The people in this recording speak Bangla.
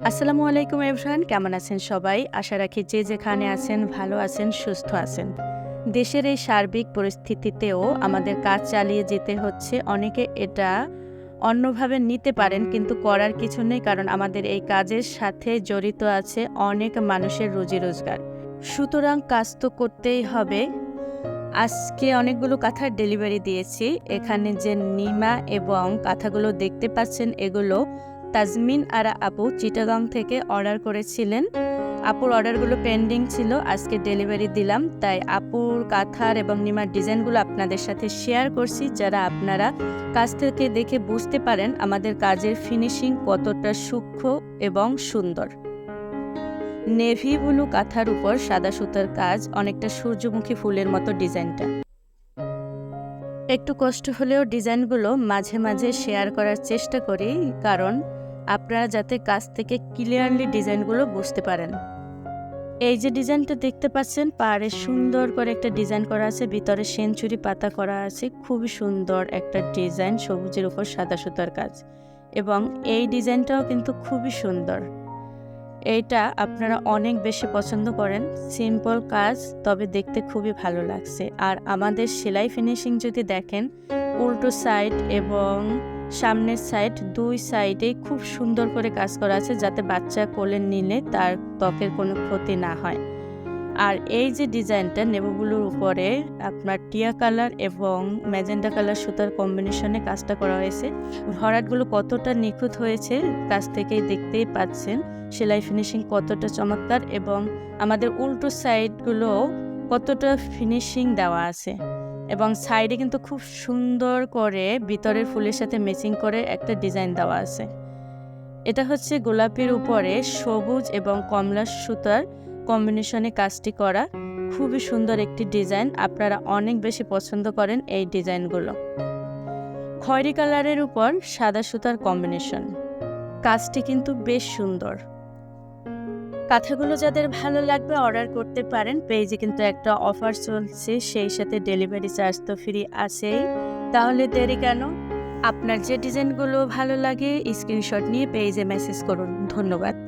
আসসালামু আলাইকুম এভরান কেমন আছেন সবাই? আশা রাখি যে যেখানে আছেন, ভালো আছেন, সুস্থ আছেন। দেশের এই সার্বিক পরিস্থিতিতেও আমাদের কাজ চালিয়ে যেতে হচ্ছে। অনেকে এটা অন্যভাবে নিতে পারেন, কিন্তু করার কিছু নেই, কারণ আমাদের এই কাজের সাথে জড়িত আছে অনেক মানুষের রুজি রোজগার। সুতরাং কাজ তো করতেই হবে। আজকে অনেকগুলো কাঁথার ডেলিভারি দিয়েছি। এখানে যে নিমা এবং কাঁথাগুলো দেখতে পাচ্ছেন, এগুলো তাজমিন আরা আপু চিটাগাং থেকে অর্ডার করেছিলেন। আপুর অর্ডারগুলো পেন্ডিং ছিল, আজকে ডেলিভারি দিলাম। তাই আপুর, কাঁথার এবং নিমার ডিজাইনগুলো আপনাদের সাথে শেয়ার করছি, যারা আপনারা কাছ থেকে দেখে বুঝতে পারেন আমাদের কাজের ফিনিশিং কতটা সূক্ষ্ম এবং সুন্দর। নেভি ব্লু কাঁথার উপর সাদা সুতার কাজ, অনেকটা সূর্যমুখী ফুলের মতো ডিজাইনটা। একটু কষ্ট হলেও ডিজাইনগুলো মাঝে মাঝে শেয়ার করার চেষ্টা করি, কারণ আপনারা যাতে কাছ থেকে ক্লিয়ারলি ডিজাইনগুলো বুঝতে পারেন। এই যে ডিজাইনটা দেখতে পাচ্ছেন পাড়ে সুন্দর করে একটা ডিজাইন করা আছে, ভিতরে সেঞ্চুরি পাতা করা আছে, খুবই সুন্দর একটা ডিজাইন, সবুজের উপর সাদা সুতার কাজ। এবং এই ডিজাইনটাও কিন্তু খুবই সুন্দর। এইটা আপনারা অনেক বেশি পছন্দ করেন। সিম্পল কাজ, তবে দেখতে খুবই ভালো লাগছে। আর আমাদের সেলাই ফিনিশিং যদি দেখেন, উল্টো সাইড এবং সামনের সাইড দুই সাইডেই খুব সুন্দর করে কাজ করা আছে যাতে বাচ্চা কোলে নিলে তার ত্বকের কোনো ক্ষতি না হয়। আর এই যে ডিজাইনটা নেবুগুলোর উপরে আপনার টিয়া কালার এবং ম্যাজেন্ডা কালার সুতার কম্বিনেশনে কাজটা করা হয়েছে। ভরাটগুলো কতটা নিখুঁত হয়েছে কাছ থেকেই দেখতেই পাচ্ছেন। সেলাই ফিনিশিং কতটা চমৎকার এবং আমাদের উল্টো সাইডগুলো কতটা ফিনিশিং দেওয়া আছে। এবং সাইডে কিন্তু খুব সুন্দর করে ভিতরের ফুলের সাথে ম্যাচিং করে একটা ডিজাইন দেওয়া আছে। এটা হচ্ছে গোলাপির উপরে সবুজ এবং কমলা সুতার কম্বিনেশনে কাজটি করা খুবই সুন্দর একটি ডিজাইন। আপনারা অনেক বেশি পছন্দ করেন এই ডিজাইনগুলো। খয়েরি কালারের উপর সাদা সুতার কম্বিনেশন। কাজটি কিন্তু বেশ সুন্দর। কাঁথাগুলো যাদের ভালো লাগবে অর্ডার করতে পারেন। পেজে কিন্তু একটা অফার চলছে, সেই সাথে ডেলিভারি চার্জ তো ফ্রি আছেই। তাহলে দেরি কেন? আপনার যে ডিজাইনগুলো ভালো লাগে, স্ক্রিনশট নিয়ে পেজে মেসেজ করুন। ধন্যবাদ।